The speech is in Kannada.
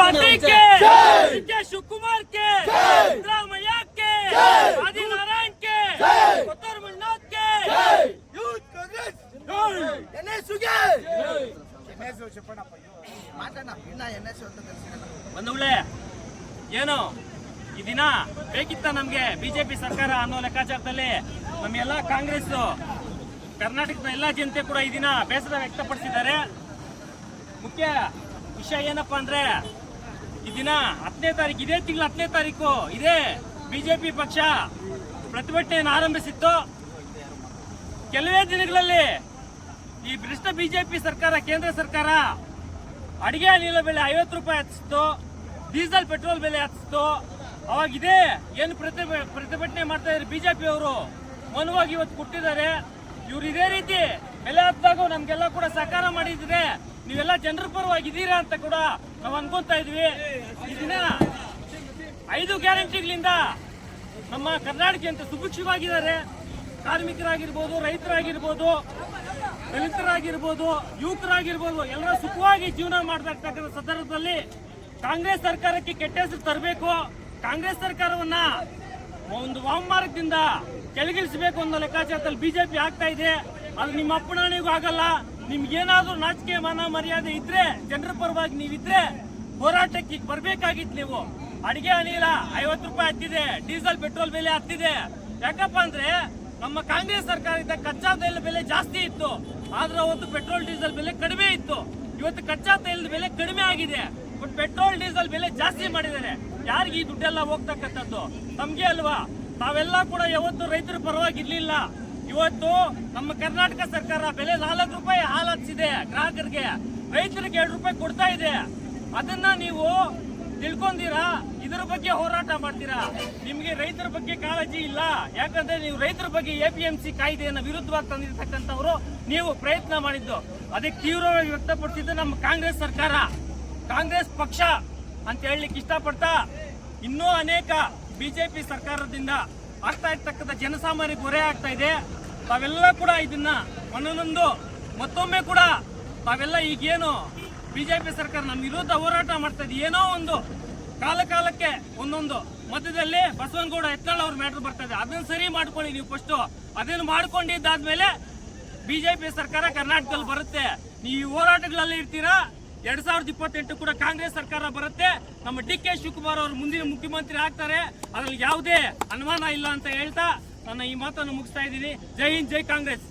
ಬಂಡೆಕ್ಕೆ ಜೈ ಶಿವಕುಮಾರ್ಕ್ಕೆ ಜೈ ರಾಮಯ್ಯಕ್ಕೆ ಜೈ ಆದಿ ನಾರಾಯಣಕ್ಕೆ ಜೈ ಕೊತ್ತರ ಮಣ್ಣಕ್ಕೆ ಜೈ ಯೂತ್ ಕಾಂಗ್ರೆಸ್ ಜೈ ಎನ್ಎಸ್ಗೆ ಜೈ ಎನ್ಎಸ್ಗೆ ಚಪ್ಪಣಪ್ಪ ಮಾತಾಡನಾ ಇನ್ನ ಎನ್ಎಸ್ ಅಂತ ತಿಳಿಸಿರಲ್ಲ ಏನು? ಈ ದಿನ ಬೇಕಿತ್ತ ನಮ್ಗೆ ಬಿಜೆಪಿ ಸರ್ಕಾರ ಅನ್ನೋ ಲೆಕ್ಕಾಚಾರದಲ್ಲಿ? ನಮ್ಮೆಲ್ಲ ಕಾಂಗ್ರೆಸ್ ಕರ್ನಾಟಕದ ಎಲ್ಲ ಜನತೆ ಕೂಡ ಈ ದಿನ ಬೇಸರ ವ್ಯಕ್ತಪಡಿಸಿದ್ದಾರೆ. ಮುಖ್ಯ ವಿಷಯ ಏನಪ್ಪಾ ಅಂದ್ರೆ ಈ ದಿನ ಹತ್ತನೇ ತಾರೀಕು, ಇದೇ ತಿಂಗಳ ಹತ್ತನೇ ತಾರೀಕು ಇದೇ ಬಿಜೆಪಿ ಪಕ್ಷ ಪ್ರತಿಭಟನೆಯನ್ನು ಆರಂಭಿಸಿತ್ತು. ಕೆಲವೇ ದಿನಗಳಲ್ಲಿ ಈ ಭ್ರಷ್ಟ ಬಿಜೆಪಿ ಸರ್ಕಾರ, ಕೇಂದ್ರ ಸರ್ಕಾರ ಅಡಿಗೆ ಅನಿಲ ಬೆಲೆ ಐವತ್ತು ರೂಪಾಯಿ ಹಚ್ಚಿತ್ತು, ಡೀಸೆಲ್ ಪೆಟ್ರೋಲ್ ಬೆಲೆ ಹಚ್ಚಿತ್ತು. ಅವಾಗ ಇದೇ ಏನು ಪ್ರತಿಭ- ಪ್ರತಿಭಟನೆ ಮಾಡ್ತಾ ಇದ್ದಾರೆ ಬಿಜೆಪಿ ಅವರು. ಮನವಾಗಿ ಇವತ್ತು ಕೊಟ್ಟಿದ್ದಾರೆ. ಇವ್ರು ಇದೇ ರೀತಿ ಬೆಲೆ ಹತ್ತಾಗ ನಮ್ಗೆಲ್ಲ ಕೂಡ ಸಹಕಾರ ಮಾಡಿದ್ರೆ ನೀವೆಲ್ಲ ಜನರ ಪರವಾಗಿದ್ದೀರಾ ಅಂತ ಕೂಡ ನಾವು ಅನ್ಕೊಂತಾ ಇದ್ವಿ. ದಿನ ಐದು ಗ್ಯಾರಂಟಿಗಳಿಂದ ನಮ್ಮ ಕರ್ನಾಟಕ ಅಂತ ಸುಭಿಕ್ಷವಾಗಿದ್ದಾರೆ. ಕಾರ್ಮಿಕರಾಗಿರ್ಬೋದು, ರೈತರಾಗಿರ್ಬೋದು, ದಲಿತರಾಗಿರ್ಬೋದು, ಯುವಕರಾಗಿರ್ಬೋದು, ಎಲ್ಲರೂ ಸುಖವಾಗಿ ಜೀವನ ಮಾಡ್ತಾ ಸಂದರ್ಭದಲ್ಲಿ ಕಾಂಗ್ರೆಸ್ ಸರ್ಕಾರಕ್ಕೆ ಕೆಟ್ಟ ಹೆಸರು ತರಬೇಕು. ಕಾಂಗ್ರೆಸ್ ಸರ್ಕಾರವನ್ನ ಒಂದು ವಾಮಮಾರ್ಗದಿಂದ ಕೆಳಗಿಳಿಸಬೇಕು ಅನ್ನೋ ಲೆಕ್ಕಾಚಾರದಲ್ಲಿ ಬಿಜೆಪಿ ಆಗ್ತಾ ಇದೆ. ಅದು ನಿಮ್ಮ ಅಪ್ಪಣೆಗೂ ಆಗಲ್ಲ. ನಿಮ್ಗೇನಾದ್ರೂ ನಾಚಿಕೆ ಮಾನ ಮರ್ಯಾದೆ ಇದ್ರೆ, ಜನರ ಪರವಾಗಿ ನೀವಿದ್ರೆ ಹೋರಾಟಕ್ಕೆ ಬರ್ಬೇಕಾಗಿತ್ತು ನೀವು. ಅಡಿಗೆ ಅನಿಲ ಐವತ್ತು ರೂಪಾಯಿ ಹತ್ತಿದೆ, ಡೀಸೆಲ್ ಪೆಟ್ರೋಲ್ ಬೆಲೆ ಹತ್ತಿದೆ. ಯಾಕಪ್ಪ ಅಂದ್ರೆ ನಮ್ಮ ಕಾಂಗ್ರೆಸ್ ಸರ್ಕಾರದಿಂದ ಕಚ್ಚಾ ತೈಲ ಬೆಲೆ ಜಾಸ್ತಿ ಇತ್ತು. ಆದ್ರೆ ಅವತ್ತು ಪೆಟ್ರೋಲ್, ಡೀಸೆಲ್ ಬೆಲೆ ಕಡಿಮೆ ಇತ್ತು. ಇವತ್ತು ಕಚ್ಚಾ ತೈಲದ ಬೆಲೆ ಕಡಿಮೆ ಆಗಿದೆ. ಬಟ್ ಪೆಟ್ರೋಲ್, ಡೀಸೆಲ್ ಬೆಲೆ ಜಾಸ್ತಿ ಮಾಡಿದ್ದಾರೆ. ಯಾರಿಗೆ ಈ ದುಡ್ಡೆಲ್ಲ ಹೋಗ್ತಕ್ಕಂಥದ್ದು? ನಮ್ಗೆ ಅಲ್ವಾ? ತಾವೆಲ್ಲ ಕೂಡ ಯಾವತ್ತು ರೈತರ ಪರವಾಗಿ ಇರ್ಲಿಲ್ಲ ಇವತ್ತು ನಮ್ಮ ಕರ್ನಾಟಕ ಸರ್ಕಾರ ಬೆಲೆ ನಾಲ್ಕು ರೂಪಾಯಿ ಹಾಲು ಹಚ್ಚಿದೆ ಗ್ರಾಹಕರಿಗೆ. ರೈತರಿಗೆ ಎರಡು ರೂಪಾಯಿ ಕೊಡ್ತಾ ಇದೆ. ಅದನ್ನ ನೀವು ತಿಳ್ಕೊಂತೀರಾ ಇದರ ಬಗ್ಗೆ ಹೋರಾಟ ಮಾಡ್ತೀರಾ? ನಿಮಗೆ ರೈತರ ಬಗ್ಗೆ ಕಾಳಜಿ ಇಲ್ಲ. ಯಾಕಂದ್ರೆ ನೀವು ರೈತರ ಬಗ್ಗೆ ಎ ಪಿ ಎಂ ಸಿ ಕಾಯ್ದೆಯನ್ನು ವಿರುದ್ಧವಾಗಿ ತಂದಿರತಕ್ಕಂಥವ್ರು ನೀವು ಪ್ರಯತ್ನ ಮಾಡಿದ್ದು. ಅದಕ್ಕೆ ತೀವ್ರವಾಗಿ ವ್ಯಕ್ತಪಡಿಸಿದ್ದು ನಮ್ಮ ಕಾಂಗ್ರೆಸ್ ಸರ್ಕಾರ. ಕಾಂಗ್ರೆಸ್ ಪಕ್ಷ ಅಂತ ಹೇಳಲಿಕ್ಕೆ ಇಷ್ಟಪಡ್ತಾ ಇನ್ನೂ ಅನೇಕ ಬಿಜೆಪಿ ಸರ್ಕಾರದಿಂದ ಆಗ್ತಾ ಇರ್ತಕ್ಕಂಥ ಜನಸಾಮಾನ್ಯರಿಗೆ ಗೊರೆ ಆಗ್ತಾ ಇದೆ. ತಾವೆಲ್ಲ ಕೂಡ ಇದನ್ನ ಒಂದೊಂದೊಂದು ಮತ್ತೊಮ್ಮೆ ಕೂಡ ತಾವೆಲ್ಲ ಈಗೇನು ಬಿಜೆಪಿ ಸರ್ಕಾರ ನಮ್ಮ ವಿರುದ್ಧ ಹೋರಾಟ ಮಾಡ್ತಾ ಇದೆ, ಏನೋ ಒಂದು ಕಾಲ ಕಾಲಕ್ಕೆ ಒಂದೊಂದು. ಮಧ್ಯದಲ್ಲಿ ಬಸವನಗೌಡ ಎತ್ನಾಳ್ ಅವ್ರ ಮ್ಯಾಟ್ರ್ ಬರ್ತಾ ಇದೆ. ಅದನ್ನ ಸರಿ ಮಾಡ್ಕೊಳ್ಳಿ ನೀವು ಫಸ್ಟ್ ಅದನ್ನ ಮಾಡ್ಕೊಂಡಿದ್ದಾದ್ಮೇಲೆ ಬಿಜೆಪಿ ಸರ್ಕಾರ ಕರ್ನಾಟಕದಲ್ಲಿ ಬರುತ್ತೆ. ನೀವು ಹೋರಾಟಗಳಲ್ಲಿ ಇರ್ತೀರಾ? ಎರಡ್ ಸಾವಿರದ ಇಪ್ಪತ್ತೆಂಟು ಕೂಡ ಕಾಂಗ್ರೆಸ್ ಸರ್ಕಾರ ಬರುತ್ತೆ. ನಮ್ಮ ಡಿ ಕೆ ಶಿವಕುಮಾರ್ ಅವರು ಮುಂದಿನ ಮುಖ್ಯಮಂತ್ರಿ ಆಗ್ತಾರೆ. ಅದ್ರಲ್ಲಿ ಯಾವುದೇ ಅನುಮಾನ ಇಲ್ಲ ಅಂತ ಹೇಳ್ತಾ ನನ್ನ ಈ ಮಾತನ್ನು ಮುಗಿಸ್ತಾ ಇದ್ದೀನಿ. ಜೈ ಹಿಂದ್, ಜೈ ಕಾಂಗ್ರೆಸ್.